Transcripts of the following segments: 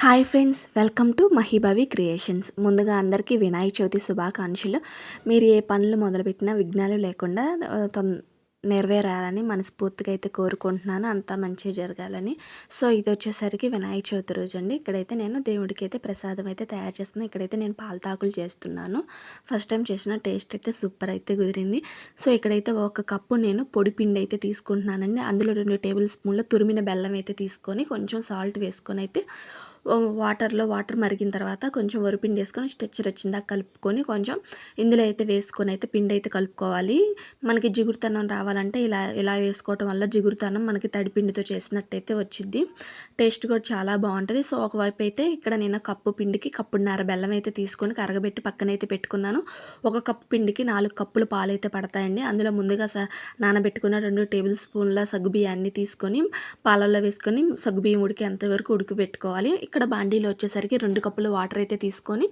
Hi friends welcome to Mahibhavi creations. ముందుగా అందరికీ వినాయక చవితి శుభాకాంక్షలు. మీరు ఏ పనులు మొదలుపెట్టినా విఘ్నాలు లేకుండా తొం- నెరవేరాలని మనస్ఫూర్తిగా అయితే కోరుకుంటున్నాను. అంతా మంచిగా జరగాలని. సో ఇది వచ్చేసరికి వినాయక చవితి రోజు అండి. ఇక్కడైతే నేను దేవుడికి అయితే ప్రసాదం అయితే తయారు చేస్తున్నాను ఇక్కడైతే నేను పాలతాకులు చేస్తున్నాను. ఫస్ట్ టైం చేసిన టేస్ట్ అయితే సూపర్ అయితే కుదిరింది. సో ఇక్కడైతే ఒక కప్పు నేను పొడి పిండి అయితే తీసుకుంటున్నానండి. అందులో రెండు టేబుల్ స్పూన్ల తురిమిన బెల్లం అయితే తీసుకొని కొంచెం సాల్ట్ వేసుకొని అయితే వాటర్లో వాటర్ మరిగిన తర్వాత కొంచెం వరిపిండి వేసుకొని స్ట్రెచ్చర్ వచ్చిందాక కలుపుకొని కొంచెం ఇందులో అయితే వేసుకొని అయితే పిండి అయితే కలుపుకోవాలి. మనకి జిగురుతనం రావాలంటే ఇలా ఇలా వేసుకోవటం వల్ల జిగురుతనం మనకి తడిపిండితో చేసినట్టయితే వచ్చింది టేస్ట్ కూడా చాలా బాగుంటుంది. సో ఒకవైపు అయితే ఇక్కడ నేను కప్పు పిండికి కప్పున్నర బెల్లం అయితే తీసుకొని కరగబెట్టి పక్కన అయితే పెట్టుకున్నాను. ఒక కప్పు పిండికి నాలుగు కప్పులు పాలు అయితే పడతాయండి. అందులో ముందుగా స నానబెట్టుకున్న రెండు టేబుల్ స్పూన్ల సగ్గుబియ్యాన్ని తీసుకొని పాలల్లో వేసుకొని సగ్గుబియ్యం ఉడికి ఎంతవరకు ఉడికిపెట్టుకోవాలి. ఇక్కడ ఇక్కడ బాండీలో వచ్చేసరికి రెండు కప్పులు వాటర్ అయితే తీసుకొని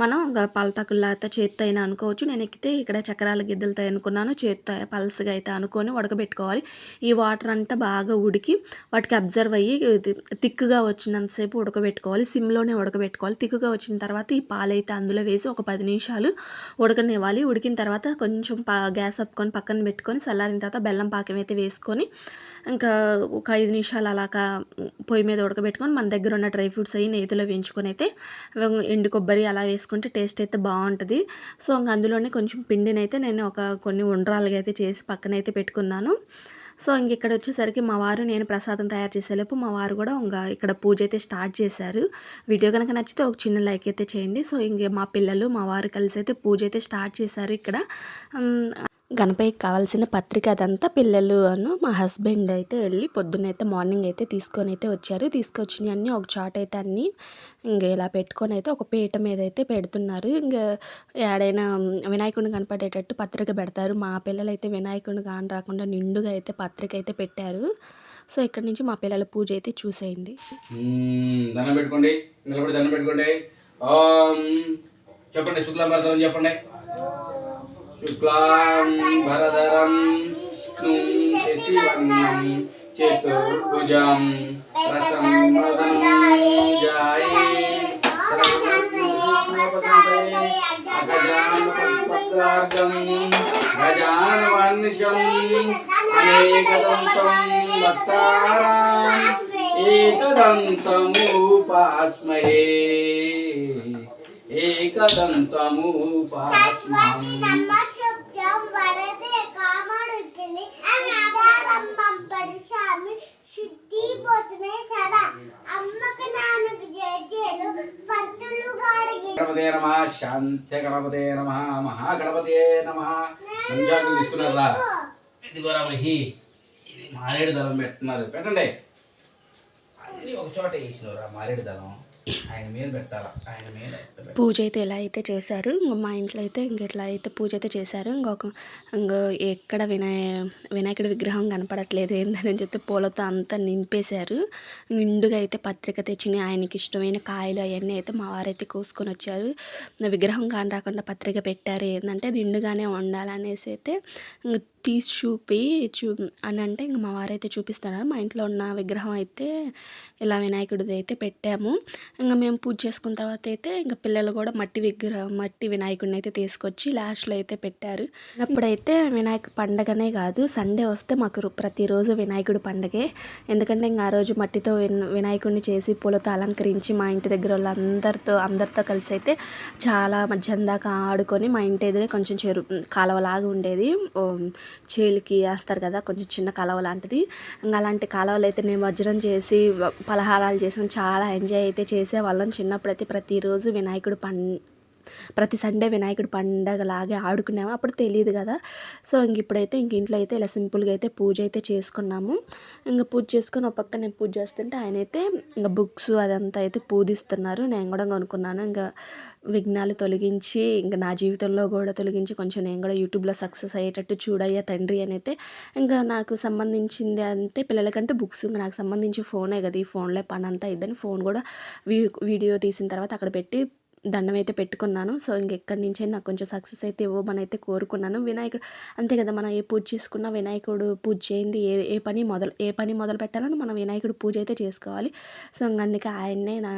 మనం పాలతాకుల్లా అయితే చేత్తో అయినా అనుకోవచ్చు. నేను ఎక్కితే ఇక్కడ చక్రాల గిద్దెలతో అనుకున్నాను. చేత్తో పల్సగా అయితే అనుకొని ఉడకబెట్టుకోవాలి. ఈ వాటర్ అంతా బాగా ఉడికి వాటికి అబ్జర్వ్ అయ్యి తిక్కుగా వచ్చినంతసేపు ఉడకబెట్టుకోవాలి. సిమ్లోనే ఉడకబెట్టుకోవాలి. తిక్కుగా వచ్చిన తర్వాత ఈ పాలైతే అందులో వేసి ఒక పది నిమిషాలు ఉడకనివ్వాలి. ఉడికిన తర్వాత కొంచెం గ్యాస్ అప్పుకొని పక్కన పెట్టుకొని చల్లారిన తర్వాత బెల్లం పాకం అయితే వేసుకొని ఇంకా ఒక ఐదు నిమిషాలు అలాగా పొయ్యి మీద ఉడకబెట్టుకొని మన దగ్గర ఉన్న డ్రై ఫ్రూట్స్ అవి నేతిలో వేయించుకొని అయితే ఎండు కొబ్బరి అలా వేసుకుంటే టేస్ట్ అయితే బాగుంటుంది. సో ఇంక అందులోనే కొంచెం పిండిని అయితే నేను ఒక కొన్ని ఉండ్రాలుగా అయితే చేసి పక్కన అయితే పెట్టుకున్నాను. సో ఇంక ఇక్కడ వచ్చేసరికి మా వారు నేను ప్రసాదం తయారు చేసేలోపు మా వారు కూడా ఇంకా ఇక్కడ పూజ అయితే స్టార్ట్ చేశారు. వీడియో కనుక నచ్చితే ఒక చిన్న లైక్ అయితే చేయండి. సో ఇంక మా పిల్లలు మా వారు కలిసి అయితే పూజ అయితే స్టార్ట్ చేశారు ఇక్కడ. గణపతికి కావాల్సిన పత్రిక అదంతా పిల్లలు అను మా హస్బెండ్ అయితే వెళ్ళి పొద్దునైతే మార్నింగ్ అయితే తీసుకొని అయితే వచ్చారు. తీసుకొచ్చినవి అన్నీ ఒక చాట్ అయితే అన్నీ ఇంకా ఇలా పెట్టుకొని అయితే ఒక పీట మీద అయితే పెడుతున్నారు. ఇంకా ఏడైనా వినాయకుడిని కనపడేటట్టు పత్రిక పెడతారు. మా పిల్లలు అయితే వినాయకుడిని కాని రాకుండా నిండుగా అయితే పత్రిక అయితే పెట్టారు. సో ఇక్కడ నుంచి మా పిల్లల పూజ అయితే చూసేయండి. దండం పెట్టుకోండి. నిలబడి దండం పెట్టుకోండి. చెప్పండి శుక్లాం చెప్పండి. शुक्लां भरधरं विष्णुं शशिवर्णं चतुर्भुजं प्रसन्नवदनं जाये एकदन्तमुपास्महे एकदन्तमुपास्महे వరదే కామడుకిని అనాదారం పంపడు స్వామి. శుద్ధి పోతుమే సదా అమ్మకు నాన్నకు పంతులు గాడికి గణపతే నమ. శాంత్య గణపతే నమ. మహాగణపతే నమ. మంచాకులు తీసుకున్నారా ఇదిగోరా ఇది మారేడు దళం పెట్టున్నారు పెట్టండి. అన్ని ఒక చోట వేసినవరా మారేడు దళం. పూజ అయితే ఎలా అయితే చేశారు ఇంకా మా ఇంట్లో అయితే ఇంక ఇట్లా అయితే పూజ అయితే చేశారు ఇంకొక ఇంకో ఎక్కడ వినాయ వినాయకుడి విగ్రహం కనపడట్లేదు ఏందని చెప్తే పూలతో అంతా నింపేశారు. నిండుగా అయితే పత్రిక తెచ్చిన ఆయనకి ఇష్టమైన కాయలు అవన్నీ అయితే మా వారైతే కోసుకొని వచ్చారు. విగ్రహం కాని రాకుండా పత్రిక పెట్టారు ఏంటంటే నిండుగానే ఉండాలనేసి అయితే తీసి చూపి చూ అని అంటే ఇంక మా వారైతే చూపిస్తారు మా ఇంట్లో ఉన్న విగ్రహం అయితే ఇలా వినాయకుడిది అయితే పెట్టాము. ఇంకా మేము పూజ చేసుకున్న తర్వాత అయితే ఇంకా పిల్లలు కూడా మట్టి విగ్రహం మట్టి వినాయకుడిని అయితే తీసుకొచ్చి లాస్ట్లో అయితే పెట్టారు. అప్పుడైతే వినాయక పండగనే కాదు సండే వస్తే మాకు ప్రతిరోజు వినాయకుడి పండగే. ఎందుకంటే ఇంకా ఆ రోజు మట్టితో వినాయకుడిని చేసి పూలతో అలంకరించి మా ఇంటి దగ్గర వాళ్ళందరితో అందరితో కలిసి అయితే చాలా మధ్యాహ్నం దాకా ఆడుకొని మా ఇంటి ఎదురే కొంచెం చెరు కాలువలాగా ఉండేది. చేలికి వేస్తారు కదా కొంచెం చిన్న కాలువ లాంటిది. ఇంకా అలాంటి కాలువలు అయితే నేను వజ్రం చేసి పలహారాలు చేసాం చాలా ఎంజాయ్ అయితే చేసి చేసేవాళ్ళం చిన్నప్పుడైతే ప్రతిరోజు వినాయకుడు పం ప్రతి సండే వినాయకుడి పండగలాగే ఆడుకున్నాము అప్పుడు తెలియదు కదా. సో ఇంక ఇప్పుడైతే ఇంక ఇంట్లో అయితే ఇలా సింపుల్గా అయితే పూజ అయితే చేసుకున్నాము. ఇంకా పూజ చేసుకుని ఒక పక్క నేను పూజ చేస్తుంటే ఆయన అయితే ఇంకా బుక్స్ అదంతా అయితే పూజిస్తున్నారు. నేను కూడా కొనుక్కున్నాను. ఇంకా విఘ్నాలు తొలగించి ఇంకా నా జీవితంలో కూడా తొలగించి కొంచెం నేను కూడా యూట్యూబ్లో సక్సెస్ అయ్యేటట్టు చూడయ్యా తండ్రి అని అయితే ఇంకా నాకు సంబంధించింది అంటే పిల్లలకంటే బుక్స్ ఇంకా నాకు సంబంధించి ఫోనే కదా. ఈ ఫోన్లో పని అంతా ఇద్దని ఫోన్ కూడా వీడియో తీసిన తర్వాత అక్కడ పెట్టి దండం అయితే పెట్టుకున్నాను. సో ఇంకెక్కడి నుంచే నాకు కొంచెం సక్సెస్ అయితే ఇవ్వమని అయితే కోరుకున్నాను. వినాయకుడు అంతే కదా మనం ఏ పూజ చేసుకున్నా వినాయకుడు పూజ చేయింది ఏ ఏ పని మొదలు ఏ పని మొదలు పెట్టాలని మనం వినాయకుడు పూజ అయితే చేసుకోవాలి. సో అందుకే ఆయన్నే నా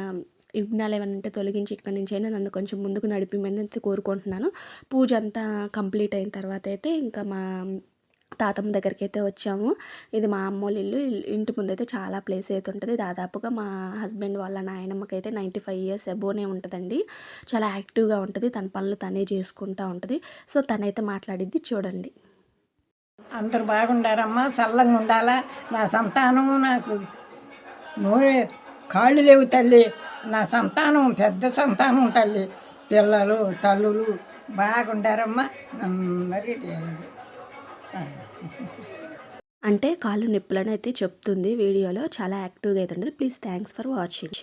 విఘ్నాలు ఏమైనా ఉంటే తొలగించి ఇక్కడి నుంచి అయినా నన్ను కొంచెం ముందుకు నడిపిమని అయితే కోరుకుంటున్నాను. పూజ అంతా కంప్లీట్ అయిన తర్వాత అయితే ఇంకా మా తాతమ్మ దగ్గరికి అయితే వచ్చాము. ఇది మా అమ్మోళ్ళ ఇల్లు ఇంటి ముందైతే చాలా ప్లేస్ అయితే ఉంటుంది దాదాపుగా మా హస్బెండ్ వాళ్ళ నాయనమ్మకి అయితే నైంటీ ఫైవ్ ఇయర్స్ ఎబోనే ఉంటుందండి. చాలా యాక్టివ్గా ఉంటుంది. తన పనులు తనే చేసుకుంటూ ఉంటుంది. సో తనైతే మాట్లాడిద్ది. చూడండి. అందరు బాగుండారమ్మా. చల్లంగా ఉండాలా? నా సంతానం నాకు నోరే కాళ్ళు లేవు తల్లి. నా సంతానం పెద్ద సంతానం తల్లి. పిల్లలు తల్లులు బాగుండారమ్మా. అందరికీ అంటే కాళ్ళు నొప్పులని అయితే చెప్తుంది వీడియోలో. చాలా యాక్టివ్గా అయితే ఉంటుంది. Please thanks for watching.